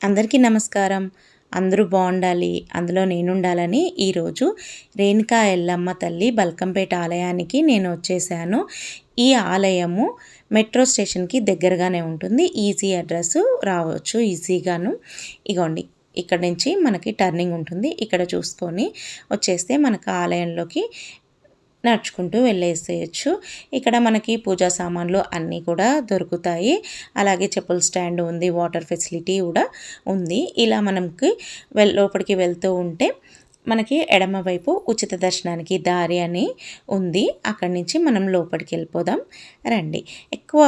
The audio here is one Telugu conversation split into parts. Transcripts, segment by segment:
అందరికీ నమస్కారం. అందరూ బాగుండాలి. అందులో నేనుండాలని ఈరోజు రేణుకా ఎల్లమ్మ తల్లి బల్కంపేట ఆలయానికి నేను వచ్చేసాను. ఈ ఆలయము మెట్రో స్టేషన్కి దగ్గరగానే ఉంటుంది. ఈజీ అడ్రస్ రావచ్చు ఈజీగాను. ఇగోండి ఇక్కడ నుంచి మనకి టర్నింగ్ ఉంటుంది. ఇక్కడ చూసుకొని వచ్చేస్తే మనకు ఆలయంలోకి నడుచుకుంటూ వెళ్ళేసేయచ్చు. ఇక్కడ మనకి పూజా సామాన్లు అన్నీ కూడా దొరుకుతాయి. అలాగే చెప్పుల స్టాండ్ ఉంది వాటర్ ఫెసిలిటీ కూడా ఉంది. ఇలా మనకి వెల్ లోపలికి వెళ్తూ ఉంటే మనకి ఎడమ వైపు ఉచిత దర్శనానికి దారి అని ఉంది. అక్కడి నుంచి మనం లోపలికి వెళ్ళిపోదాం. రండి. ఎక్కువ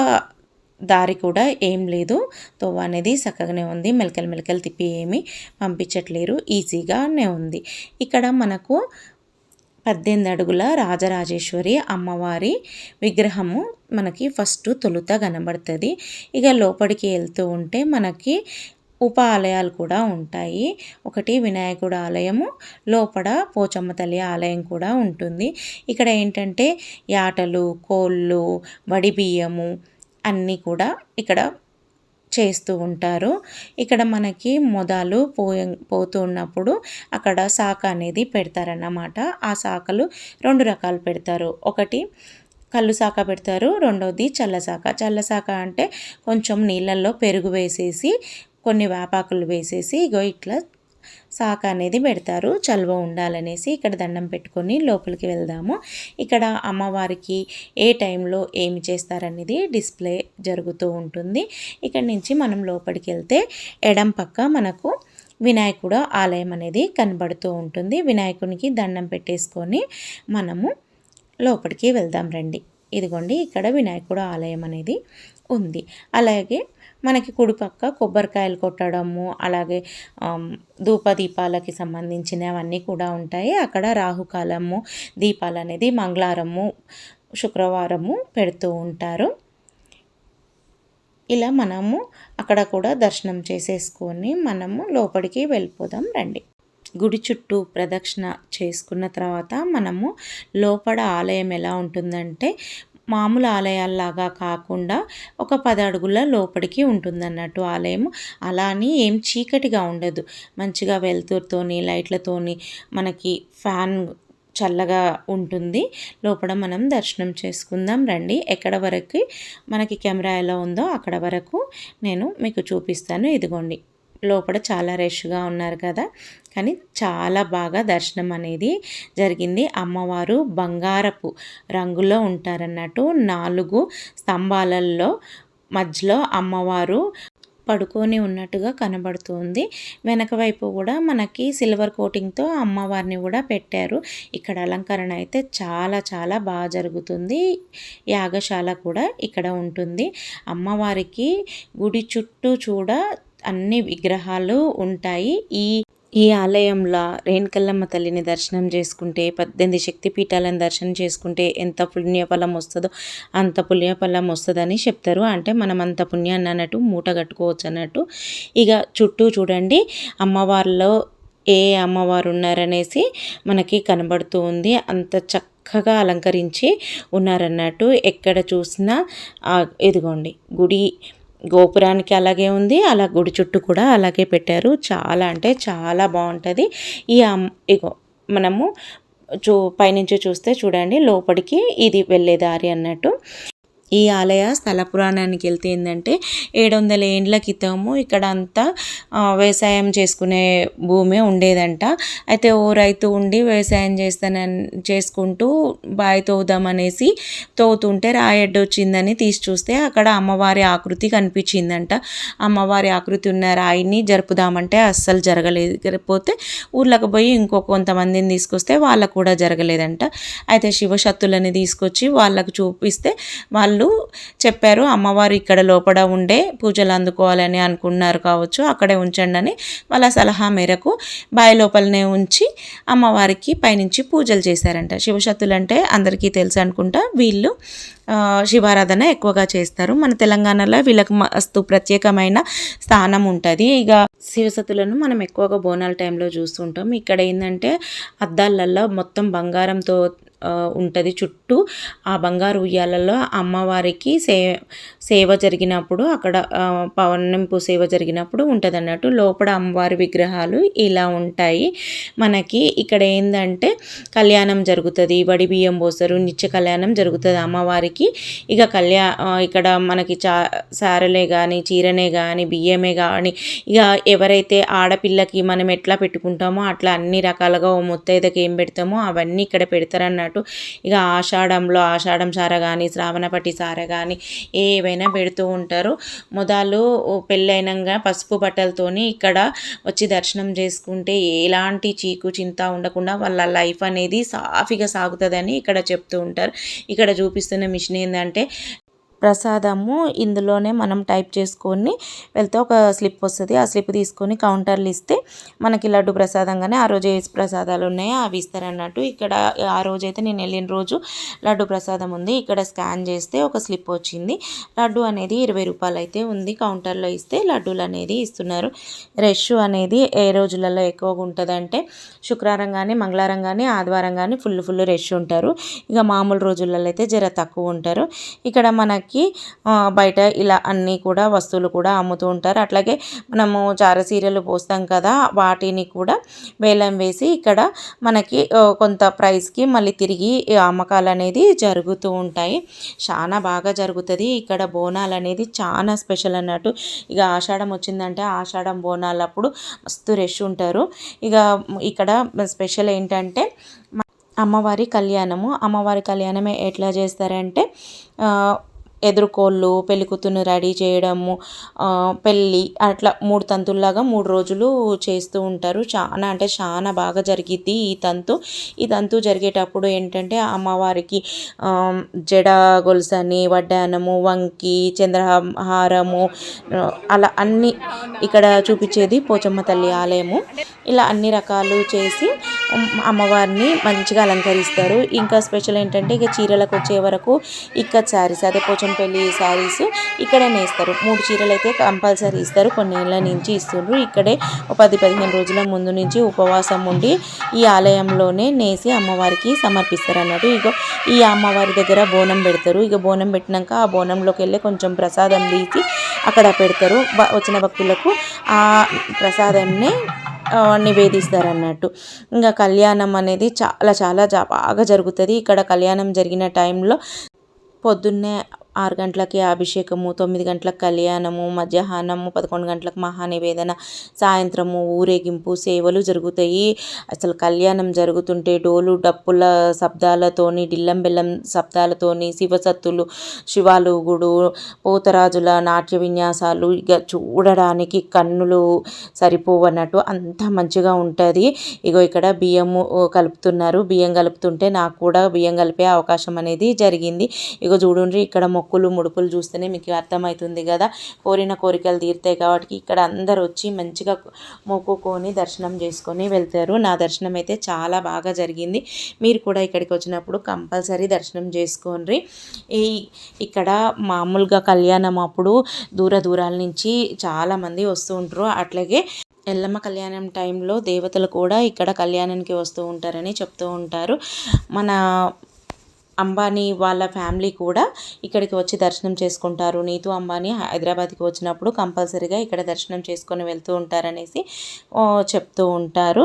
దారి కూడా ఏం లేదు. తోవ అనేది చక్కగానే ఉంది. మెలకలు మెలకలు తిప్పి ఏమి పంపించట్లేరు. ఈజీగానే ఉంది. ఇక్కడ మనకు పద్దెనిమిది అడుగుల రాజరాజేశ్వరి అమ్మవారి విగ్రహము మనకి ఫస్ట్ తొలుత కనబడుతుంది. ఇక లోపలికి వెళ్తూ ఉంటే మనకి ఉప ఆలయాలు కూడా ఉంటాయి. ఒకటి వినాయకుడు ఆలయము లోపల పోచమ్మ తల్లి ఆలయం కూడా ఉంటుంది. ఇక్కడ ఏంటంటే యాటలు కోళ్ళు వడి బియ్యము అన్నీ కూడా ఇక్కడ చేస్తూ ఉంటారు. ఇక్కడ మనకి మొదలు పోయ పోతున్నప్పుడు అక్కడ శాఖ అనేది పెడతారన్నమాట. ఆ శాఖలు రెండు రకాలు పెడతారు. ఒకటి కళ్ళు శాఖ పెడతారు రెండవది చల్ల శాఖ చల్ల శాఖ అంటే కొంచెం నీళ్ళల్లో పెరుగు వేసేసి కొన్ని వేపాకులు వేసేసి ఇగో ఇట్లా శాఖ అనేది పెడతారు. చల్వ ఉండాలనేసి ఇక్కడ దండం పెట్టుకొని లోపలికి వెళ్దాము. ఇక్కడ అమ్మవారికి ఏ టైంలో ఏమి చేస్తారనేది డిస్ప్లే జరుగుతూ ఉంటుంది. ఇక్కడ నుంచి మనం లోపలికి వెళ్తే ఎడం పక్క మనకు వినాయకుడు ఆలయం అనేది కనబడుతూ ఉంటుంది. వినాయకునికి దండం పెట్టేసుకొని మనము లోపలికి వెళ్దాం రండి. ఇదిగోండి ఇక్కడ వినాయకుడు ఆలయం అనేది ఉంది. అలాగే మనకి కుడిపక్క కొబ్బరికాయలు కొట్టడము అలాగే ధూపదీపాలకి సంబంధించినవన్నీ కూడా ఉంటాయి. అక్కడ రాహుకాలము దీపాలు అనేది మంగళవారము శుక్రవారము పెడుతూ ఉంటారు. ఇలా మనము అక్కడ కూడా దర్శనం చేసేసుకొని మనము లోపలికి వెళ్ళిపోదాం రండి. గుడి చుట్టూ ప్రదక్షిణ చేసుకున్న తర్వాత మనము లోపల ఆలయం ఎలా ఉంటుందంటే మామూలు ఆలయాల్లాగా కాకుండా ఒక పది అడుగుల లోపలికి ఉంటుందన్నట్టు ఆలయం అలా అని ఏం చీకటిగా ఉండదు. మంచిగా వెలుతురుతోని లైట్లతోని మనకి ఫ్యాన్ చల్లగా ఉంటుంది. లోపల మనం దర్శనం చేసుకుందాం రండి. ఎక్కడ వరకు మనకి కెమెరా ఎలా ఉందో అక్కడ వరకు నేను మీకు చూపిస్తాను. ఇదిగోండి. లోపల చాలా రష్గా ఉన్నారు కదా. కానీ చాలా బాగా దర్శనం అనేది జరిగింది. అమ్మవారు బంగారపు రంగులో ఉంటారన్నట్టు నాలుగు స్తంభాలలో మధ్యలో అమ్మవారు పడుకొని ఉన్నట్టుగా కనబడుతుంది. వెనక వైపు కూడా మనకి సిల్వర్ కోటింగ్తో అమ్మవారిని కూడా పెట్టారు. ఇక్కడ అలంకరణ అయితే చాలా చాలా బాగా జరుగుతుంది. యాగశాల కూడా ఇక్కడ ఉంటుంది. అమ్మవారికి గుడి చుట్టూ చూడ అన్ని విగ్రహాలు ఉంటాయి. ఈ ఈ ఆలయంలో రేణుకల్లమ్మ తల్లిని దర్శనం చేసుకుంటే పద్దెనిమిది శక్తిపీఠాలను దర్శనం చేసుకుంటే ఎంత పుణ్యఫలం వస్తుందో అంత పుణ్యఫలం వస్తుందని చెప్తారు. అంటే మనం అంత పుణ్యాన్ని అన్నట్టు మూట కట్టుకోవచ్చు అన్నట్టు. ఇక చుట్టూ చూడండి అమ్మవారిలో ఏ అమ్మవారు ఉన్నారనేసి మనకి కనబడుతూ ఉంది. అంత చక్కగా అలంకరించి ఉన్నారన్నట్టు ఎక్కడ చూసినా ఇదిగోండి గుడి గోపురానికి అలాగే ఉంది. అలా గుడి చుట్టూ కూడా అలాగే పెట్టారు. చాలా అంటే చాలా బాగుంటుంది. ఈ ఇగో మనము చూ పైనుంచి చూస్తే చూడండి లోపలికి ఇది వెళ్ళే దారి అన్నట్టు. ఈ ఆలయ స్థల పురాణానికి వెళ్తే ఏంటంటే ఏడు వందల ఏండ్ల క్రితము ఇక్కడ అంతా వ్యవసాయం చేసుకునే భూమి ఉండేదంట. అయితే ఓ రైతు ఉండి వ్యవసాయం చేస్తానని చేసుకుంటూ బావి తోదామనేసి తోతుంటే రాయడ్డు వచ్చిందని తీసి చూస్తే అక్కడ అమ్మవారి ఆకృతి కనిపించిందంట. అమ్మవారి ఆకృతి ఉన్న రాయిని జరుపుదామంటే అస్సలు జరగలేదు. పోతే ఊర్లోకి పోయి ఇంకో కొంతమందిని తీసుకొస్తే వాళ్ళకు కూడా జరగలేదంట. అయితే శివశక్తులని తీసుకొచ్చి వాళ్ళకు చూపిస్తే వాళ్ళు వాళ్ళు చెప్పారు అమ్మవారు ఇక్కడ లోపల ఉండే పూజలు అందుకోవాలని అనుకున్నారు కావచ్చు అక్కడే ఉంచండి అని వాళ్ళ సలహా మేరకు బావి లోపలనే ఉంచి అమ్మవారికి పైనుంచి పూజలు చేశారంట. శివశక్తులు అంటే అందరికీ తెలుసు అనుకుంటా వీళ్ళు శివారాధన ఎక్కువగా చేస్తారు. మన తెలంగాణలో వీళ్ళకి మస్తు ప్రత్యేకమైన స్థానం ఉంటుంది. ఇక శివసతులను మనం ఎక్కువగా బోనాల టైంలో చూస్తుంటాం. ఇక్కడ ఏంటంటే అద్దాలల్లో మొత్తం బంగారంతో ఉంటుంది చుట్టూ. ఆ బంగారు ఉయ్యాలలో అమ్మవారికి సే సేవ జరిగినప్పుడు అక్కడ పౌర్ణింపు సేవ జరిగినప్పుడు ఉంటుంది అన్నట్టు లోపల అమ్మవారి విగ్రహాలు ఇలా ఉంటాయి. మనకి ఇక్కడ ఏంటంటే కళ్యాణం జరుగుతుంది వడి బియ్యం పోస్తారు నిత్య కళ్యాణం జరుగుతుంది అమ్మవారికి. ఇక కళ్యా ఇక్కడ మనకి చా సారలే కానీ చీరనే కానీ బియ్యమే కానీ ఇక ఎవరైతే ఆడపిల్లకి మనం ఎట్లా పెట్టుకుంటామో అట్లా అన్ని రకాలుగా ఓ ముత్తైదకి ఏం పెడతామో అవన్నీ ఇక్కడ పెడతారన్నట్టు. ఇక ఆషాఢంలో ఆషాఢం సార కానీ శ్రావణపట్టి సార కానీ ఏవైనా పెడుతూ ఉంటారు. మొదలు పెళ్ళైనంగా పసుపు బట్టలతోని ఇక్కడ వచ్చి దర్శనం చేసుకుంటే ఎలాంటి చీకు చింత ఉండకుండా వాళ్ళ లైఫ్ అనేది సాఫీగా సాగుతుందని ఇక్కడ చెప్తూ ఉంటారు. ఇక్కడ చూపిస్తున్న మిషన్ ఏంటంటే ప్రసాదము ఇందులోనే మనం టైప్ చేసుకొని వెళ్తే ఒక స్లిప్ వస్తుంది. ఆ స్లిప్ తీసుకొని కౌంటర్లు ఇస్తే మనకి లడ్డు ప్రసాదంగానే ఆ రోజు ఏ ప్రసాదాలు ఉన్నాయో. అవి ఇస్తారన్నట్టు ఇక్కడ ఆ రోజు అయితే నేను వెళ్ళిన రోజు లడ్డు ప్రసాదం ఉంది. ఇక్కడ స్కాన్ చేస్తే ఒక స్లిప్ వచ్చింది. లడ్డు అనేది ఇరవై రూపాయలు అయితే ఉంది. కౌంటర్లో ఇస్తే లడ్డూలు అనేది ఇస్తున్నారు. రష్ అనేది ఏ రోజులలో ఎక్కువగా ఉంటుందంటే శుక్రవారం కానీ మంగళవారం కానీ ఆదివారం కానీ ఫుల్ ఫుల్ రష్ ఉంటారు. ఇక మామూలు రోజులలో అయితే జర తక్కువ ఉంటారు. ఇక్కడ మనకి మనకి బయట ఇలా అన్నీ కూడా వస్తువులు కూడా అమ్ముతూ ఉంటారు. అట్లాగే మనము చారసీరలు పోస్తాం కదా వాటిని కూడా వేలం వేసి ఇక్కడ మనకి కొంత ప్రైస్కి మళ్ళీ తిరిగి అమ్మకాలు అనేది జరుగుతూ ఉంటాయి. చాలా బాగా జరుగుతుంది. ఇక్కడ బోనాలు అనేది చాలా స్పెషల్ అన్నట్టు. ఇక ఆషాఢం వచ్చిందంటే ఆషాఢం బోనాలప్పుడు మస్తు రష్ ఉంటారు. ఇక ఇక్కడ స్పెషల్ ఏంటంటే అమ్మవారి కళ్యాణము. అమ్మవారి కళ్యాణమే ఎట్లా చేస్తారంటే ఎదురుకోళ్ళు పెళ్ళికూతురుని రెడీ చేయడము పెళ్ళి అట్లా మూడు తంతుల్లాగా మూడు రోజులు చేస్తూ ఉంటారు. చాలా అంటే చాలా బాగా జరిగిద్ది ఈ తంతు. ఈ తంతు జరిగేటప్పుడు ఏంటంటే అమ్మవారికి జడ గొలుసని వడ్డానము వంకి చంద్రహారము అలా అన్ని ఇక్కడ చూపించేది పోచమ్మ తల్లి ఆలయము. ఇలా అన్ని రకాలు చేసి అమ్మవారిని మంచిగా అలంకరిస్తారు. ఇంకా స్పెషల్ ఏంటంటే ఇక చీరలకు వచ్చే వరకు ఇక్కడ శారీస్ అదే పోచమ్మ పెళ్ళి శారీస్ ఇక్కడే నేస్తారు. మూడు చీరలు అయితే కంపల్సరీ ఇస్తారు. కొన్ని ఏళ్ళ నుంచి ఇస్తుండ్రు. ఇక్కడే ఒక పది పదిహేను రోజుల ముందు నుంచి ఉపవాసం ఉండి ఈ ఆలయంలోనే నేసి అమ్మవారికి సమర్పిస్తారు అన్నట్టు. ఇక ఈ అమ్మవారి దగ్గర బోనం పెడతారు. ఇక బోనం పెట్టినాక ఆ బోనంలోకి వెళ్ళి కొంచెం ప్రసాదం తీసి అక్కడ పెడతారు. వచ్చిన భక్తులకు ఆ ప్రసాదాన్ని నివేదిస్తారు అన్నట్టు ఇంకా కళ్యాణం అనేది చాలా చాలా బాగా జరుగుతుంది. ఇక్కడ కళ్యాణం జరిగిన టైంలో పొద్దున్నే ఆరు గంటలకి అభిషేకము తొమ్మిది గంటలకు కళ్యాణము మధ్యాహ్నము పదకొండు గంటలకు మహానివేదన సాయంత్రము ఊరేగింపు సేవలు జరుగుతాయి. అసలు కళ్యాణం జరుగుతుంటే డోలు డప్పుల శబ్దాలతోని డిల్లం బెల్లం శబ్దాలతోని శివసత్తులు శివాలుగుడు పోతరాజుల నాట్య విన్యాసాలు ఇక చూడడానికి కన్నులు సరిపోవన్నట్టు అంత మంచిగా ఉంటుంది. ఇగో ఇక్కడ బియ్యము కలుపుతున్నారు. బియ్యం కలుపుతుంటే నాకు కూడా బియ్యం కలిపే అవకాశం అనేది జరిగింది. ఇగో చూడండి ఇక్కడ మొక్కులు ముడుపులు చూస్తేనే మీకు అర్థమవుతుంది కదా. కోరిన కోరికలు తీరుతాయి కాబట్టి ఇక్కడ అందరు వచ్చి మంచిగా మొక్కుకొని దర్శనం చేసుకొని వెళ్తారు. నా దర్శనం అయితే చాలా బాగా జరిగింది. మీరు కూడా ఇక్కడికి వచ్చినప్పుడు కంపల్సరీ దర్శనం చేసుకోండి. ఈ ఇక్కడ మామూలుగా కళ్యాణం అప్పుడు దూర దూరాల నుంచి చాలామంది వస్తూ ఉంటారు. అట్లాగే ఎల్లమ్మ కళ్యాణం టైంలో దేవతలు కూడా ఇక్కడ కళ్యాణానికి వస్తూ ఉంటారని చెప్తూ ఉంటారు. మన అంబానీ వాళ్ళ ఫ్యామిలీ కూడా ఇక్కడికి వచ్చి దర్శనం చేసుకుంటారు. నీతు అంబానీ హైదరాబాద్కి వచ్చినప్పుడు కంపల్సరీగా ఇక్కడ దర్శనం చేసుకొని వెళ్తూ ఉంటారనేసి చెప్తూ ఉంటారు.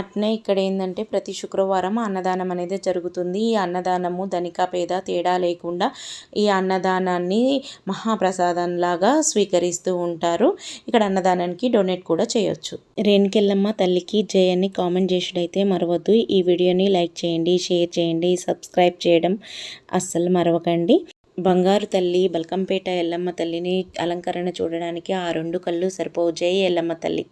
అట్నే ఇక్కడ ఏంటంటే ప్రతి శుక్రవారం అన్నదానం అనేది జరుగుతుంది. ఈ అన్నదానము ధనిక పేద తేడా లేకుండా ఈ అన్నదానాన్ని మహాప్రసాదంలాగా స్వీకరిస్తూ ఉంటారు. ఇక్కడ అన్నదానానికి డొనేట్ కూడా చేయొచ్చు. రేణుకెళ్ళమ్మ తల్లికి జయని కామెంట్ చేసుడైతే మరవద్దు. ఈ వీడియోని లైక్ చేయండి షేర్ చేయండి సబ్స్క్రైబ్ చేయడం అస్సలు మరవకండి. బంగారు తల్లి బల్కంపేట ఎల్లమ్మ తల్లిని అలంకరణ చూడడానికి ఆ రెండు కళ్ళు సరిపోవు. జై ఎల్లమ్మ తల్లి.